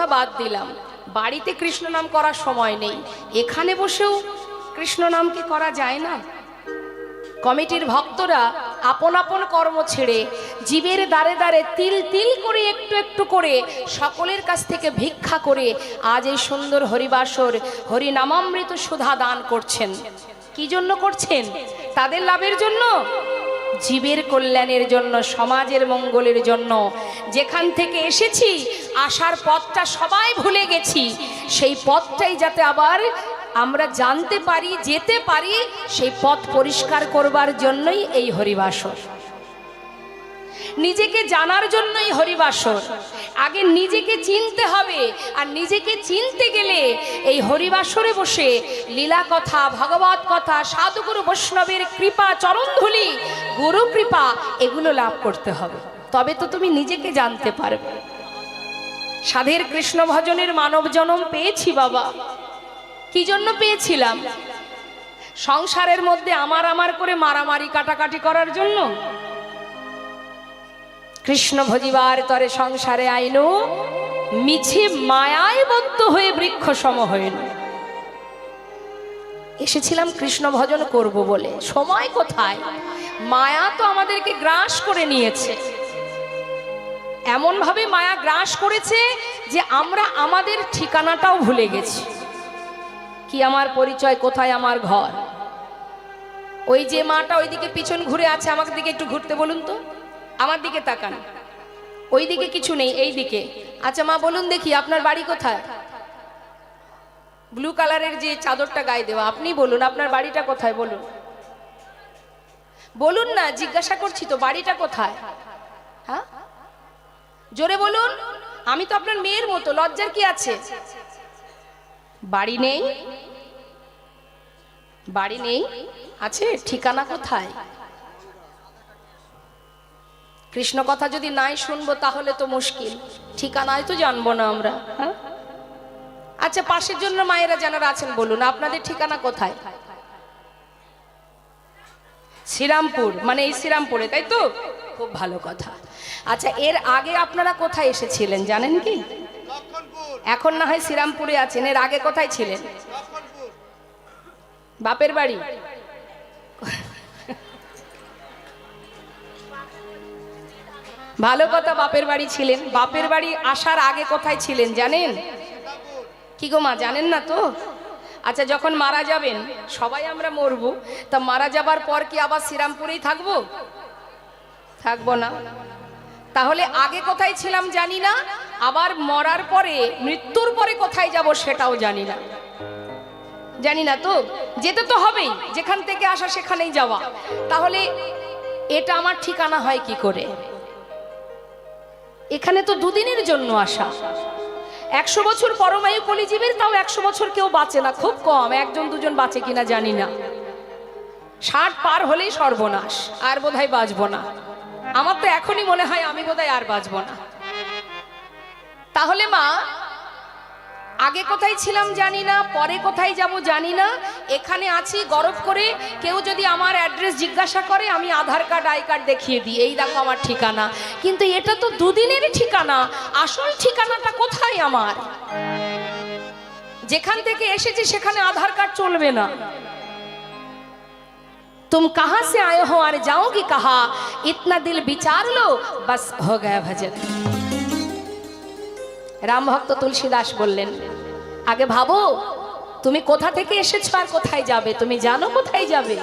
কথা বাদ দিলাম। বাড়িতে কৃষ্ণ নাম করার সময় নেই। এখানে বসেও কৃষ্ণ নাম কি করা যায় না? কমিটির ভক্তরা আপন আপন কর্ম ছেড়ে জীবের দ্বারে দ্বারে তিল তিল করে একটু একটু করে সকলের কাছ থেকে ভিক্ষা করে আজ এই সুন্দর হরিবাসর হরিনামামৃত সুধা দান করছেন। কি জন্য করছেন? তাদের লাভের জন্য? জীবের কল্যাণের জন্য, সমাজের মঙ্গলের জন্য। যেখান থেকে এসেছি, আসার পথটা সবাই ভুলে গেছি। সেই পথটাই যাতে আবার আমরা জানতে পারি, যেতে পারি, সেই পথ পরিষ্কার করবার জন্যই এই হরিবাসর। নিজেকে জানার জন্যই হরিবাসর। আগে নিজেকে চিনতে হবে, আর নিজেকে চিনতে গেলে এই হরিবাসরে বসে লীলা কথা, ভগবত কথা, সাধুগুরু বৈষ্ণবের কৃপা, চরণধুলি, গুরু কৃপা, এগুলো লাভ করতে হবে। তবে তো তুমি নিজেকে জানতে পারবে। সাধের কৃষ্ণ ভজনের মানব জনম পেয়েছি বাবা। কি জন্য পেয়েছিলাম? সংসারের মধ্যে আমার আমার করে মারামারি, কাটাকাটি করার জন্য? কৃষ্ণ ভজিবার তরে সংসারে আইনু, মিছে মায়ায় বদ্ধ হয়ে বৃক্ষ সম হইল এসেছিলাম কৃষ্ণ ভজন করব বলে। সময় কোথায়? মায়া তো আমাদেরকে গ্রাস করে নিয়েছে। এমনভাবে মায়া গ্রাস করেছে যে আমরা আমাদের ঠিকানাটাও ভুলে গেছি। কি আমার পরিচয়, কোথায় আমার ঘর? ওই যে মাটা ওইদিকে পিছন ঘুরে আছে, আমাকে দিকে একটু ঘুরতে বলুন তো। আমার দিকে তাকান। ওই দিকে কিছু নেই, এই দিকে। আচ্ছা মা, বলুন দেখি, আপনার বাড়ি কোথায়? ব্লু কালারের যে চাদরটা গায়ে দেওয়া, আপনি বলুন, আপনার বাড়িটা কোথায়, বলুন। বলুন না, জিজ্ঞাসা করছি তো, বাড়িটা কোথায়? হ্যাঁ? জোরে বলুন, আমি তো আপনার মেয়ের মতো, লজ্জার কি আছে? বাড়ি নেই? বাড়ি নেই? আছে, ঠিকানা কোথায়? কৃষ্ণ কথা যদি নাই শুনব তাহলে তো মুশকিল। ঠিকানায় তো জানব না আমরা হ্যাঁ? আচ্ছা পাশের জন্য মায়েরা যারা আছেন বলুন আপনাদের ঠিকানা কোথায়? শ্রীরামপুর মানে এই শ্রীরামপুরে তাই তো? খুব ভালো কথা। আচ্ছা এর আগে আপনারা কোথায় এসেছিলেন জানেন কি? এখন না হয় শ্রীরামপুরে আছেন এর আগে কোথায় ছিলেন? বাপের বাড়ি? ভালো কথা বাপের বাড়ি ছিলেন। বাপের বাড়ি আসার আগে কোথায় ছিলেন জানেন? কি গো মা, জানেন না তো? আচ্ছা যখন মারা যাবেন, সবাই আমরা মরবো। তা মারা যাবার পর কি আবার শ্রীরামপুরেই থাকব? থাকব না। তাহলে আগে কোথায় ছিলাম জানি না, আবার মরার পরে, মৃত্যুর পরে কোথায় যাব সেটাও জানি না। জানি না তো? যেতে তো হবেই, যেখান থেকে আসা সেখানেই যাওয়া। তাহলে এটা আমার ঠিকানা হয় কি করে? এখানে তো দুদিনের জন্য আসা। একশো বছর পরমায়ু কলিজীবের, তাও একশো বছর কেউ বাঁচে না, খুব কম, একজন দুজন বাঁচে কিনা জানি না। ষাট পার হলেই সর্বনাশ, আর বোধহয় বাঁচবো না। আমার তো এখনই মনে হয় আমি বোধহয় আর বাঁচবো না। তাহলে মা আগে কোথায় ছিলাম জানি না পরে কোথায় যাব জানি না এখানে আছি গরব করে কেউ যদি আমার অ্যাড্রেস জিজ্ঞাসা করে আমি আধার কার্ড আই কার্ড দেখিয়ে দিই এই দেখো আমার ঠিকানা কিন্তু এটা তো দুদিনের ঠিকানা আসল ঠিকানাটা কোথায় আমার যেখান থেকে এসেছি সেখানে আধার কার্ড চলবে না तुम कहां से आए हो और जाओगी कहा इतना दिल विचार लो बस हो गया भजन রাম ভক্ত তুলসীদাস বললেন, আগে ভাবো, তুমি কোথা থেকে এসেছ আর কোথায় যাবে? তুমি জানো কোথায় যাবে?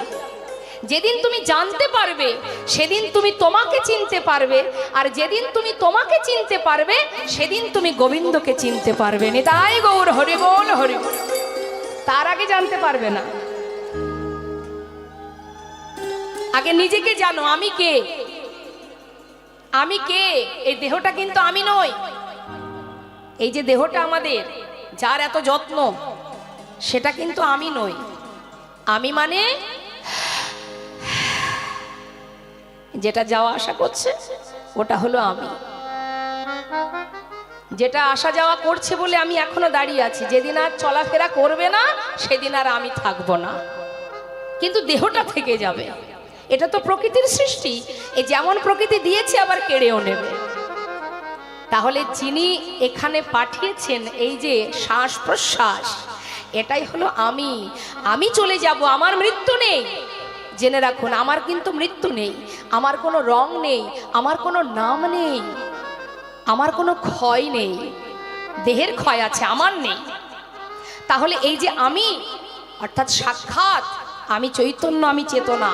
যেদিন তুমি জানতে পারবে, সেদিন তুমি তোমাকে চিনতে পারবে, আর যেদিন তুমি তোমাকে চিনতে পারবে, সেদিন তুমি গোবিন্দকে চিনতে পারবে। নিতাই গৌর, হরি বল, হরি। তার আগে জানতে পারবে না। আগে নিজেকে জানো, আমি কে? আমি কে? এই দেহটা কিন্তু আমি নই। এই যে দেহটা আমাদের, যার এত যত্ন, সেটা কিন্তু আমি নই। আমি মানে যেটা যাওয়া আসা করছে, ওটা হলো আমি। যেটা আসা যাওয়া করছে বলে আমি এখনও দাঁড়িয়ে আছি। যেদিন আর চলাফেরা করবে না, সেদিন আর আমি থাকব না। কিন্তু দেহটা থেকে যাবে। এটা তো প্রকৃতির সৃষ্টি। এ যেমন প্রকৃতি দিয়েছে, আবার কেড়েও নেবে। তাহলে যিনি এখানে পাঠিয়েছেন এই যে শ্বাস প্রশ্বাস এটাই হলো আমি। আমি চলে যাব, আমার মৃত্যু নেই। জেনে রাখুন, আমার কিন্তু মৃত্যু নেই, আমার কোনো রং নেই, আমার কোনো নাম নেই, আমার কোনো ক্ষয় নেই, দেহের ক্ষয় আছে, আমার নেই। তাহলে এই যে আমি, অর্থাৎ সাক্ষাৎ, আমি চৈতন্য, আমি চেতনা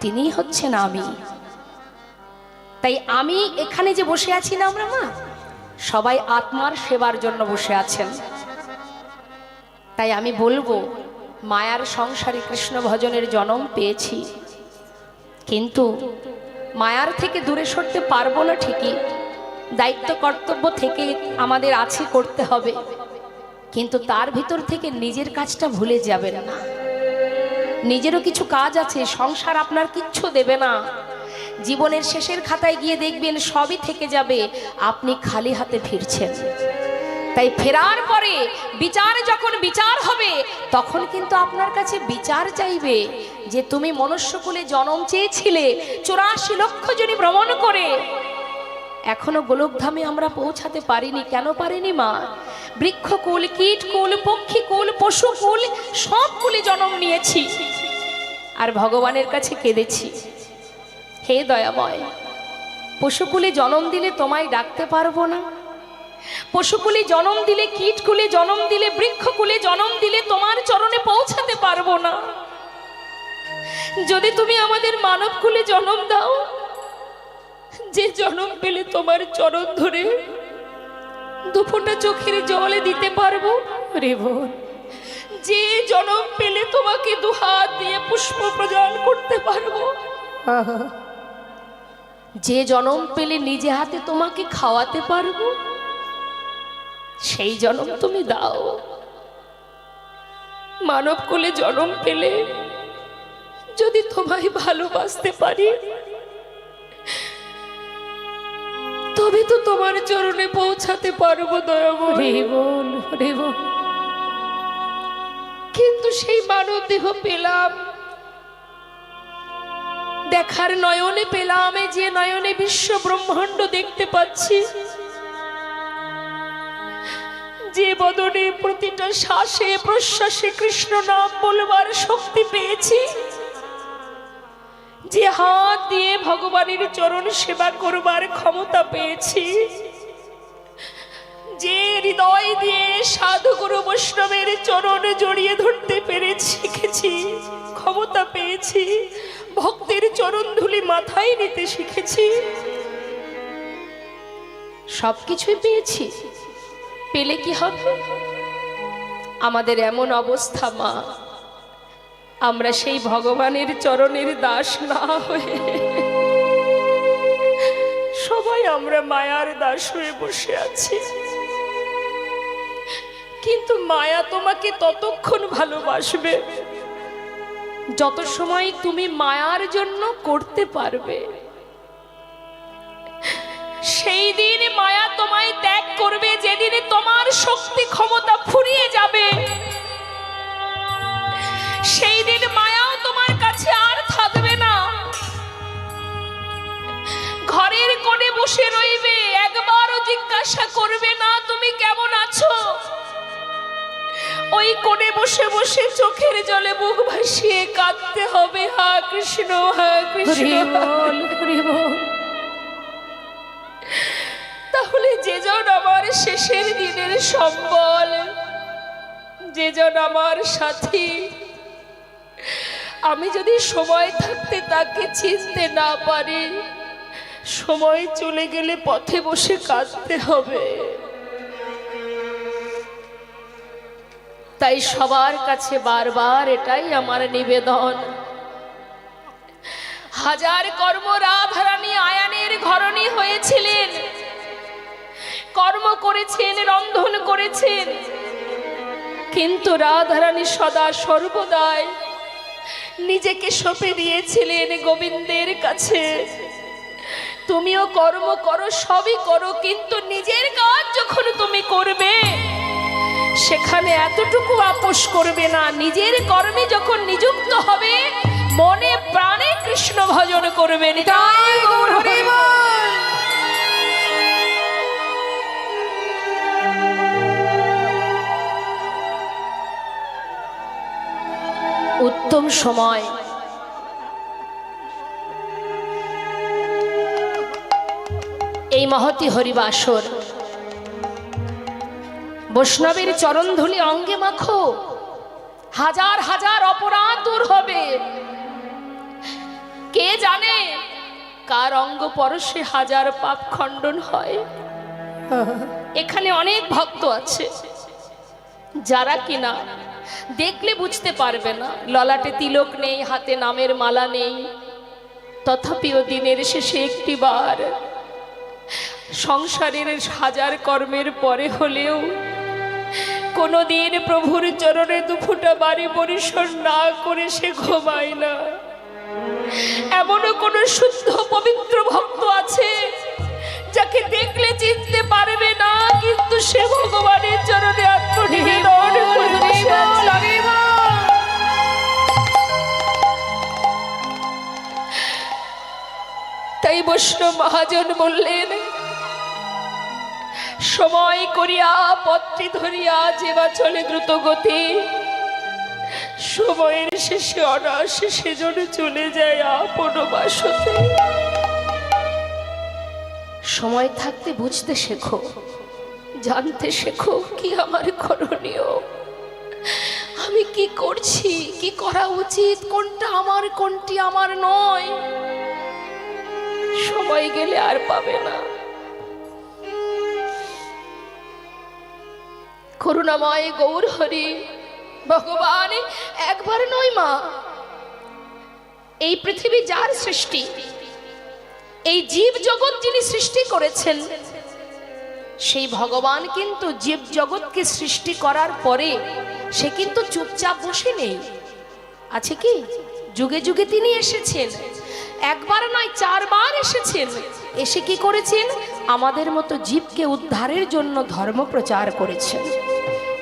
তিনি হচ্ছেন আমি। তাই আমি এখানে যে বসে আছি না আমরা, মা? সবাই আত্মার সেবার জন্য বসে আছেন। তাই আমি বলব, মায়ার সংসারে কৃষ্ণ ভজনের জনম পেয়েছি। কিন্তু মায়ার থেকে দূরে সরতে পারব না ঠিকই। দায়িত্ব, কর্তব্য থেকে আমাদের আছে, করতে হবে। কিন্তু তার ভিতর থেকে নিজের কাজটা ভুলে যাবেন না। নিজেরও কিছু কাজ আছে, সংসার আপনার কিচ্ছু দেবে না। জীবনের শেষের খাতায় গিয়ে দেখবেন সবই থেকে যাবে, আপনি খালি হাতে ফিরছেন। তাই ফেরার পরে বিচার যখন বিচার হবে, তখন কিন্তু আপনার কাছে বিচার চাইবে যে তুমি মনুষ্যকুলে জনম চেয়েছিলে, চুরাশি লক্ষ জনই ভ্রমণ করে। এখনও গোলকধামে আমরা পৌঁছাতে পারিনি, কেন পারিনি মা? বৃক্ষকুল, কীটকুল, পক্ষীকুল, পশুকুল সব কুলে জন্ম নিয়েছি। আর ভগবানের কাছে কেঁদেছি। হে দয়াময়, পশুকুলে জনম দিলে তোমায় ডাকতে পারব না। পশুকুলে জনম দিলে, কীটকুলে জনম দিলে, বৃক্ষকুলে জনম দিলে তোমার চরণে পৌঁছাতে পারব না। যদি তুমি আমাদের মানবকুলে জন্ম দাও, যে জন্ম পেলে তোমার চরণ ধরে দুফোটা চোখের জলে দিতে পারব। রে বোন, যে জন্ম পেলে তোমাকে দুহাত দিয়ে পুষ্প প্রদান করতে পারব। যে জনম পেলে নিজে হাতে তোমাকে খাওয়াতে পারব সেই জনম তুমি দাও। মানব কোলে জন্ম পেলে যদি তোমায় ভালোবাসতে পারি তবে তো তোমার চরণে পৌঁছাতে পারব রেবন কিন্তু সেই মানব দেহ পেলাম দেখার নয়নে পেলাম যে নয়নে বিশ্ব ব্রহ্মাণ্ড দেখতে পাচ্ছি। যে বদনে প্রতিটা শ্বাসে, প্রশ্বাসে কৃষ্ণ নাম বলবার শক্তি পেয়েছি। যে হাত দিয়ে ভগবানের চরণ সেবা করবার ক্ষমতা পেয়েছি। যে হৃদয় দিয়ে সাধু গুরু বৈষ্ণবের চরণ জড়িয়ে ধরতে পেরেছি, শিখেছি, ক্ষমতা পেয়েছি। ভক্তের চরণ ধুলি মাথায় নিতে শিখেছি। সবকিছুই পেয়েছি। পেলে কি হবে? আমাদের এমন অবস্থা, মা। আমরা সেই ভগবানের চরণের দাস না হয়ে সবাই আমরা মায়ার দাস হয়ে বসে আছি। কিন্তু মায়া তোমাকে ততক্ষণ ভালোবাসবে। যত সময় তুমি মায়ার জন্য করতে পারবে, সেই দিন মায়া তোমায় ত্যাগ করবে, যেদিনে তোমার শক্তি ক্ষমতা ফুরিয়ে যাবে। সেই দিন মায়াও তোমার কাছে আর থাকবে না। ঘরের কোণে বসে রইবে, একবারও জিজ্ঞাসা করবে না, তুমি কেমন আছো? ওই কোণে বসে বসে চোখের জলে মুখ ভাসিয়ে কাঁদতে হবে। হা কৃষ্ণ হা কৃষ্ণ। তাহলে যেজন আমার শেষের দিনের সম্বল যে যেজন আমার সাথী আমি যদি সময় থাকতে তাকে চিনতে না পারি সময় চলে গেলে পথে বসে কাঁদতে হবে। তাই সবার কাছে বারবার এটাই আমার নিবেদন। হাজার কর্ম রাধারানী আয়ানের ঘরণী হয়েছিলেন। কর্ম করেছেন, রন্ধন করেছেন। কিন্তু রাধারানী সদা সর্বদাই নিজেকে সঁপে দিয়েছিলেন গোবিন্দের কাছে। তুমিও কর্ম করো, সবই করো, কিন্তু নিজের কাজ যখন তুমি করবে সেখানে এতটুকু আপোষ করবে না। নিজের কর্মে যখন নিযুক্ত হবে, মনে প্রাণে কৃষ্ণ ভজন করবেন উত্তম সময়। এই মহতি হরিবাসর বৈষ্ণবের চরণধুলি অঙ্গে মাখো। হাজার হাজার অপরাধ দূর হবে। কে জানে কার অঙ্গ পরশে হাজার পাপ খণ্ডন হয়। এখানে অনেক ভক্ত আছে। যারা কিনা দেখলে বুঝতে পারবে না। ললাটে তিলক নেই, হাতে নামের মালা নেই। তথাপিও দিনের শেষে একটি বার সংসারের হাজার কর্মের পরে হলেও কোনোদিন প্রভুর চরণে দুফুটা বাড়ি পরিসর না করে সে ঘুমায় না। এমনও কোনো শুদ্ধ পবিত্র ভক্ত আছে যাকে দেখলে চিনতে পারবে না কিন্তু সে ভগবানের চরণে আত্মনিবেদন তাই বৈষ্ণব মহাজন বললেন সময় করিয়া পত্রী ধরিয়া যেবা চলে দ্রুত গতি, সময়ের শেষে অনায়াসে সেজন্য চলে যায় আপন বাসতে। সময় থাকতে বুঝতে শেখো, জানতে শেখো কি আমার করণীয়। আমি কি করছি, কি করা উচিত, কোনটা আমার, কোনটি আমার নয়। সময় গেলে আর পাবে না। করুণাময় গৌর হরি, ভগবান একবার নয় মা। এই পৃথিবী যার সৃষ্টি, এই জীব জগৎ যিনি সৃষ্টি করেছেন, সেই ভগবান কিন্তু জীব জগৎকে সৃষ্টি করার পরে সে কিন্তু চুপচাপ বসে নেই। আছে কি? যুগে যুগে তিনি এসেছেন, একবার নয় চারবার এসেছেন। এসে কি করেছেন? আমাদের মতো জীবকে উদ্ধারের জন্য ধর্ম প্রচার করেছেন।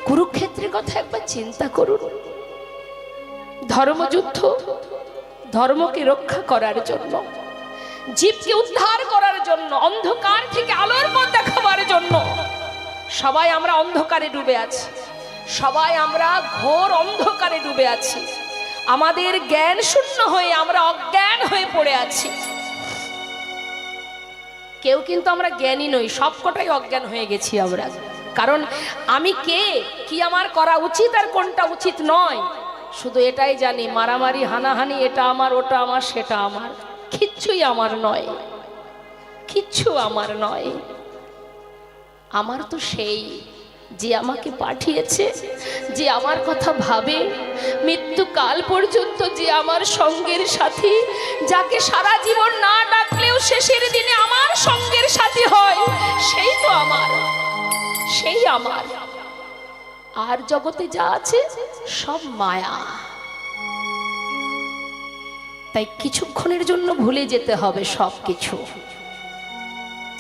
কুরুক্ষেত্রের কথা একবার চিন্তা করুন। ধর্মযুদ্ধ ধর্মকে রক্ষা করার জন্য, জীবকে উদ্ধার করার জন্য, অন্ধকার থেকে আলোর পথ দেখাবার জন্য। সবাই আমরা অন্ধকারে ডুবে আছি। সবাই আমরা ঘোর অন্ধকারে ডুবে আছি। আমাদের জ্ঞান শূন্য হয়ে আমরা অজ্ঞান হয়ে পড়ে আছি। কেউ কিন্তু আমরা জ্ঞানী নই, সবকটাই অজ্ঞান হয়ে গেছি আমরা। কারণ আমি কে? কি আমার করা উচিত আর কোনটা উচিত নয়? শুধু এটাই জানি, মারামারি, হানাহানি, এটা আমার, ওটা আমার, সেটা আমার। কিচ্ছুই আমার নয়। কিচ্ছু আমার নয়। আমার তো সেই যে আমাকে পাঠিয়েছে, যে আমার কথা ভাবে মৃত্যুকাল পর্যন্ত যে আমার সঙ্গের সাথী, যাকে সারা জীবন না ডাকলেও শেষের দিনে আমার সঙ্গের সাথী হয়, সেই তো আমার। সেই আমার। আর জগতে যা আছে সব মায়া। তাই কিছুক্ষণের জন্য ভুলে যেতে হবে সব কিছু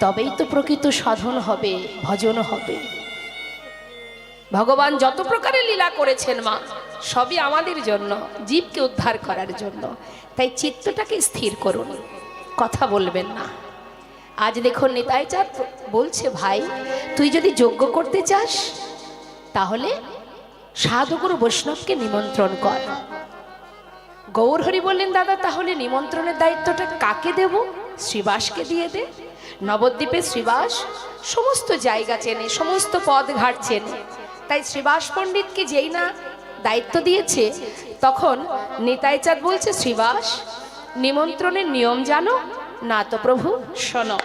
তবেই তো প্রকৃত সাধন হবে, ভজন হবে। ভগবান যত প্রকারের লীলা করেছেন মা, সবই আমাদের জন্য, জীবকে উদ্ধার করার জন্য। তাই চিত্তটাকে স্থির করুন, কথা বলবেন না। আজ দেখুন নিতাই চাঁদ বলছে, ভাই, তুই যদি যজ্ঞ করতে চাস, তাহলে সাধুগুরু বৈষ্ণবকে নিমন্ত্রণ কর। গৌরহরি বললেন, দাদা, তাহলে নিমন্ত্রণের দায়িত্বটা কাকে দেব? শ্রীবাসকে দিয়ে দে। নবদ্বীপে শ্রীবাস সমস্ত জায়গা চেনে, সমস্ত পদ ঘাট চেনে। তাই শ্রীবাস পণ্ডিতকে যেই না দায়িত্ব দিয়েছে, তখন নিতাইচাঁদ বলছে, শ্রীবাস, নিমন্ত্রণের নিয়ম জানো না তো প্রভু? শোনো।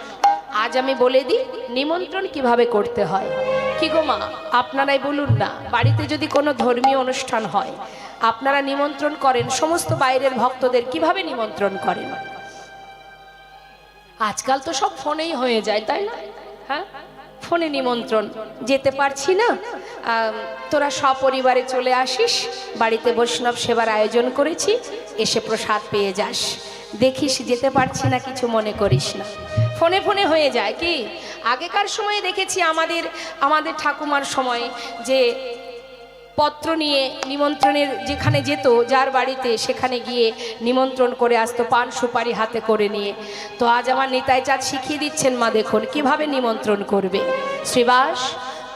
আজ আমি বলে দিই নিমন্ত্রণ কীভাবে করতে হয়? কি গো মা আপনারাই বলুন না বাড়িতে যদি কোনো ধর্মীয় অনুষ্ঠান হয় আপনারা নিমন্ত্রণ করেন সমস্ত বাইরের ভক্তদের কীভাবে নিমন্ত্রণ করেন? আজকাল তো সব ফোনেই হয়ে যায় তাই না? হ্যাঁ? ফোনে নিমন্ত্রণ। যেতে পারছি না। তোরা সপরিবারে চলে আসিস বাড়িতে বৈষ্ণব সেবার আয়োজন করেছি এসে প্রসাদ পেয়ে যাস। দেখিস, যেতে পারছি না, কিছু মনে করিস না। ফোনে ফোনে হয়ে যায় কি? আগেকার সময়ে দেখেছি আমাদের আমাদের ঠাকুমার সময় যে পত্র নিয়ে নিমন্ত্রণের যেখানে যেত, যার বাড়িতে সেখানে গিয়ে নিমন্ত্রণ করে আসতো, পান সুপারি হাতে করে নিয়ে। তো আজ আমার নিতাই চাঁদ শিখিয়ে দিচ্ছেন, মা দেখুন, কীভাবে নিমন্ত্রণ করবে? শ্রীবাস,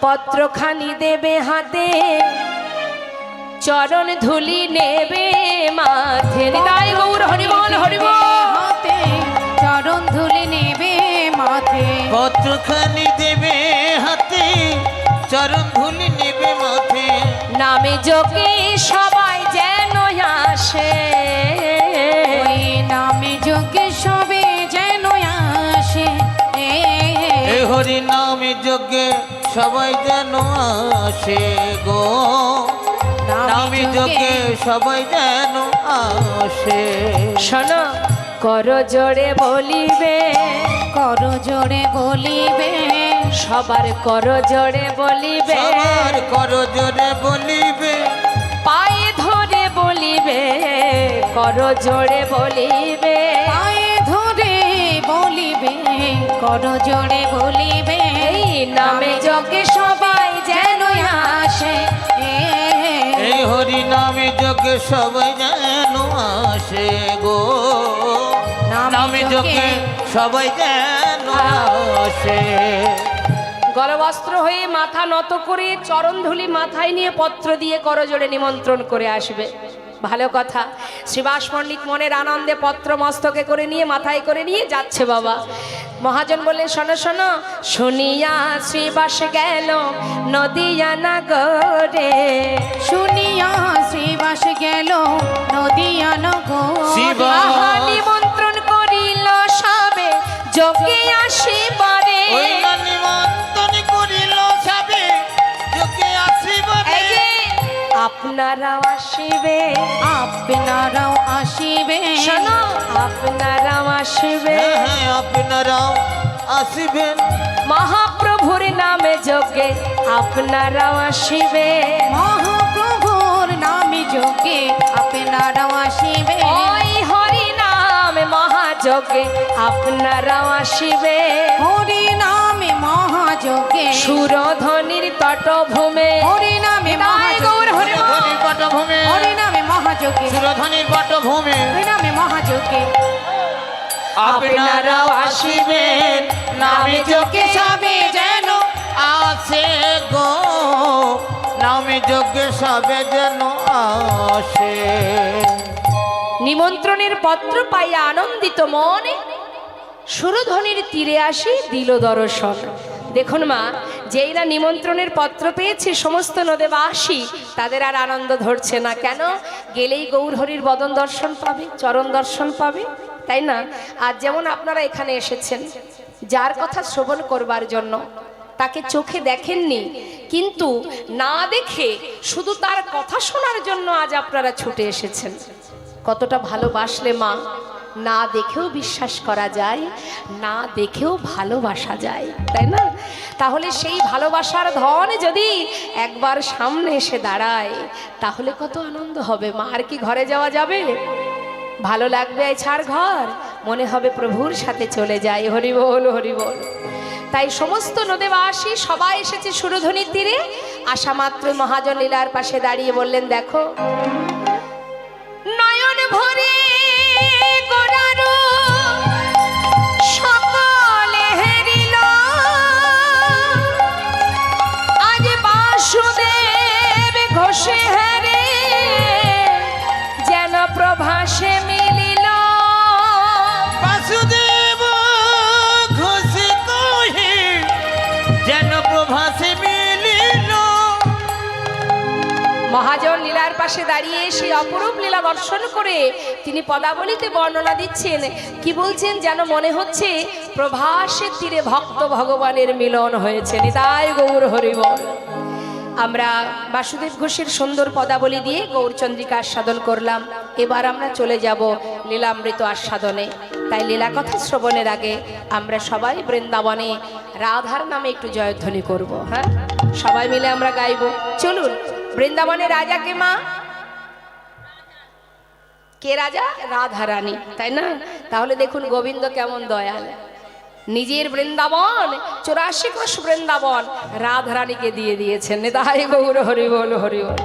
পত্রখানি দেবে হাতে। চরণ ধুলি নেবে মাথে নিতাই গৌর হরিবল হরিবল। হাতে চরণ ধুলি নেবে মাথে পত্রখানি দেবে হাতে? চরণ ধুলি নেবে মাথে নামে যোগে সবাই যেন আসে। ওই নামে যোগে সবে যেন আসে। হরি নামে যোগে সবাই যেন আসে গো। নামে যজ্ঞে সবাই যেন আসে। শোনো কর জোরে বলিবে কর জোরে বলিবে সবার কর জোরে বলিবে। সবার কর জোরে বলিবে। পায়ে ধরে বলিবে কর জোরে বলিবে। পায়ে ধরে বলিবে কর জোরে বলিবে। নামে যোগে সবাই যেন আসে হরি নামে যোগ সবাই যেন আসে গো। নামে যোগ সবাই যেন আসে। গলবস্ত্র হয়ে মাথা নত করে চরণ ধুলি মাথায় নিয়ে পত্র দিয়ে করজোড়ে নিমন্ত্রণ করে আসবে। ভালো কথা। শ্রীবাস পণ্ডিত মনের আনন্দে পত্র মস্তকে করে নিয়ে মাথায় করে নিয়ে যাচ্ছে বাবা। মহাজন বললেন শোনো শোনো শুনিয়া শ্রীবাস গেল নদিয়া নাগরে। শুনিয়া শ্রীবাস গেল নদিয়া নগর। শিবা- নিমন্ত্রণ করিল সবে। যোগে আসিবারে আপনারাও আসিবে। আপনারাও আসিবে। শোনো। আপনারাও আসিবে। হ্যাঁ, হ্যাঁ, আপনারাও আসিবেন মহাপ্রভুর নামে যোগে আপনারাও আসিবে। মহাপ্রভুর নামে যোগে আপনারাও আসিবে। ওই হরি নামে মহাযোগে আপনারাও আসিবে। হরি নামে মহাযোগে সুরধ্বনির তটভূমে। হরি নামে তাই পটভূমে। হরি নামে মহাযোগে। সুরধনির পটভূমে। হরি নামে মহাযোগে। আপনারাও আসিবেন নামে যজ্ঞে সবে যেন আসে গো। নামে যজ্ঞে সবে যেন আসে। নিমন্ত্রণের পত্র পাইয়া আনন্দিত মনে সুরধ্বনির তীরে আসি দিল দর্শন। দেখুন মা যেই না নিমন্ত্রণের পত্র পেয়েছে, সমস্ত নদেবাসী তাদের আর আনন্দ ধরছে না। কেন? গেলেই গৌরহরির বদন দর্শন পাবে, চরণ দর্শন পাবে, তাই না? আর যেমন আপনারা এখানে এসেছেন, যার কথা শ্রবণ করবার জন্য, তাকে চোখে দেখেননি, কিন্তু না দেখে শুধু তার কথা শোনার জন্য আজ আপনারা ছুটে এসেছেন। কতটা ভালোবাসলে মা না দেখেও বিশ্বাস করা যায়, না দেখেও ভালোবাসা যায়, তাই না? তাহলে সেই ভালোবাসার ধন যদি একবার সামনে এসে দাঁড়ায়, তাহলে কত আনন্দ হবে। মা, আর কি ঘরে যাওয়া যাবে? ভালো লাগবে ছাড় ঘর? মনে হবে প্রভুর সাথে চলে যায় হরি বল হরি বল। তাই সমস্ত নদেবাসী সবাই এসেছে সুরধ্বনির তীরে। আসা মাত্র মহাজন লীলার পাশে দাঁড়িয়ে বললেন, দেখো, নয়ন ভরে পাশে দাঁড়িয়ে সেই অপরূপ লীলা দর্শন করে তিনি পদাবলিতে বর্ণনা দিচ্ছেন। কি বলছেন যেন মনে হচ্ছে প্রভাসের তীরে ভক্ত ভগবানের মিলন হয়েছে। নিতাই গৌর হরিবল। আমরা বাসুদেব ঘোষের সুন্দর পদাবলী দিয়ে গৌরচন্দ্রিকা আস্বাদন করলাম। এবার আমরা চলে যাব লীলামৃত আস্বাদনে। তাই লীলা কথা শ্রবণের আগে আমরা সবাই বৃন্দাবনে রাধার নামে একটু জয়ধ্বনি করব হ্যাঁ? সবাই মিলে আমরা গাইব। চলুন বৃন্দাবনে রাজাকে মা? কে রাজা? রাধা রানী তাই না? তাহলে দেখুন গোবিন্দ কেমন দয়াল। নিজের বৃন্দাবন, চৌরাশি কোষ বৃন্দাবন রাধা রানীকে দিয়ে দিয়েছেন। নেতাই গৌর, হরি বল হরি বল।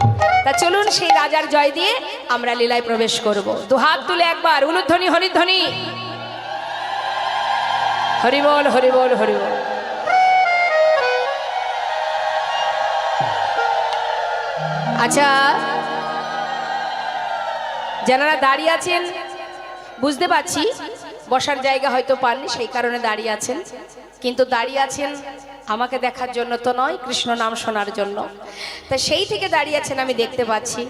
তা চলুন সেই রাজার জয় দিয়ে আমরা লীলায় প্রবেশ করব। দু হাত তুলে একবার, উলুধ্বনি, হরিধ্বনি। হরি বল। আচ্ছা। যারা দাঁড়িয়ে আছেন, বুঝতে পারছি, বসার জায়গা হয়তো পাননি, সেই কারণে দাঁড়িয়ে আছেন। কিন্তু দাঁড়িয়ে আছেন আমাকে দেখার জন্য তো নয়, কৃষ্ণ নাম শোনার জন্য। তা সেই থেকে দাঁড়িয়ে আছেন আমি দেখতে পাচ্ছি।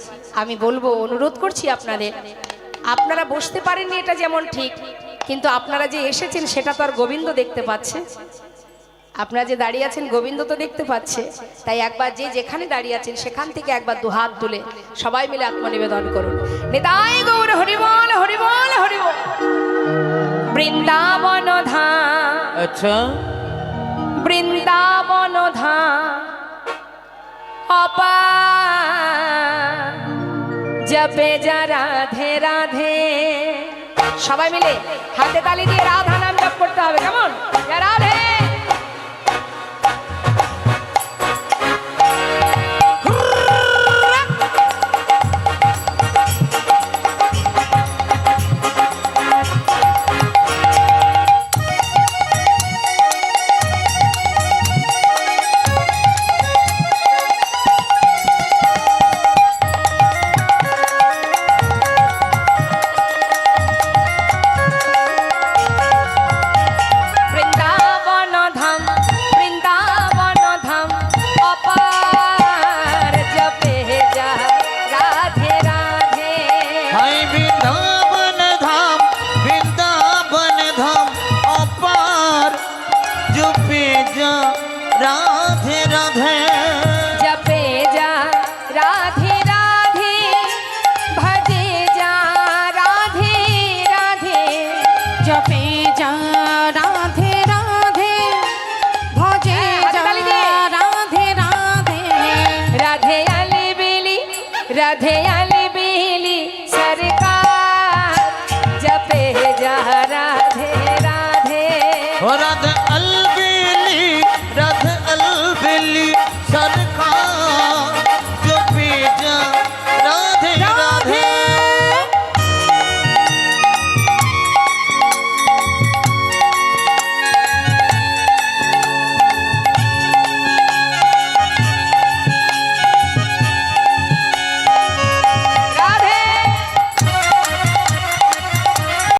আমি বলব, অনুরোধ করছি আপনাদের, আপনারা বসতে পারেননি এটা যেমন ঠিক, কিন্তু আপনারা যে এসেছেন সেটা তো আর গোবিন্দ দেখতে পাচ্ছে। আপনারা যে দাঁড়িয়ে আছেন গোবিন্দ তো দেখতে পাচ্ছে। তাই একবার যে যেখানে দাঁড়িয়ে আছেন সেখান থেকে একবার দুহাত তুলে সবাই মিলে আত্মনিবেদন করুন। নিতাই গৌর হরিবল হরিবল হরিবল। বৃন্দাবন ধাম আচ্ছা। বৃন্দাবন ধাম অপা। জপে যা রাধে রাধে। সবাই মিলে হাতে তালি দিয়ে রাধা নাম জপ করতে হবে কেমন? রাধে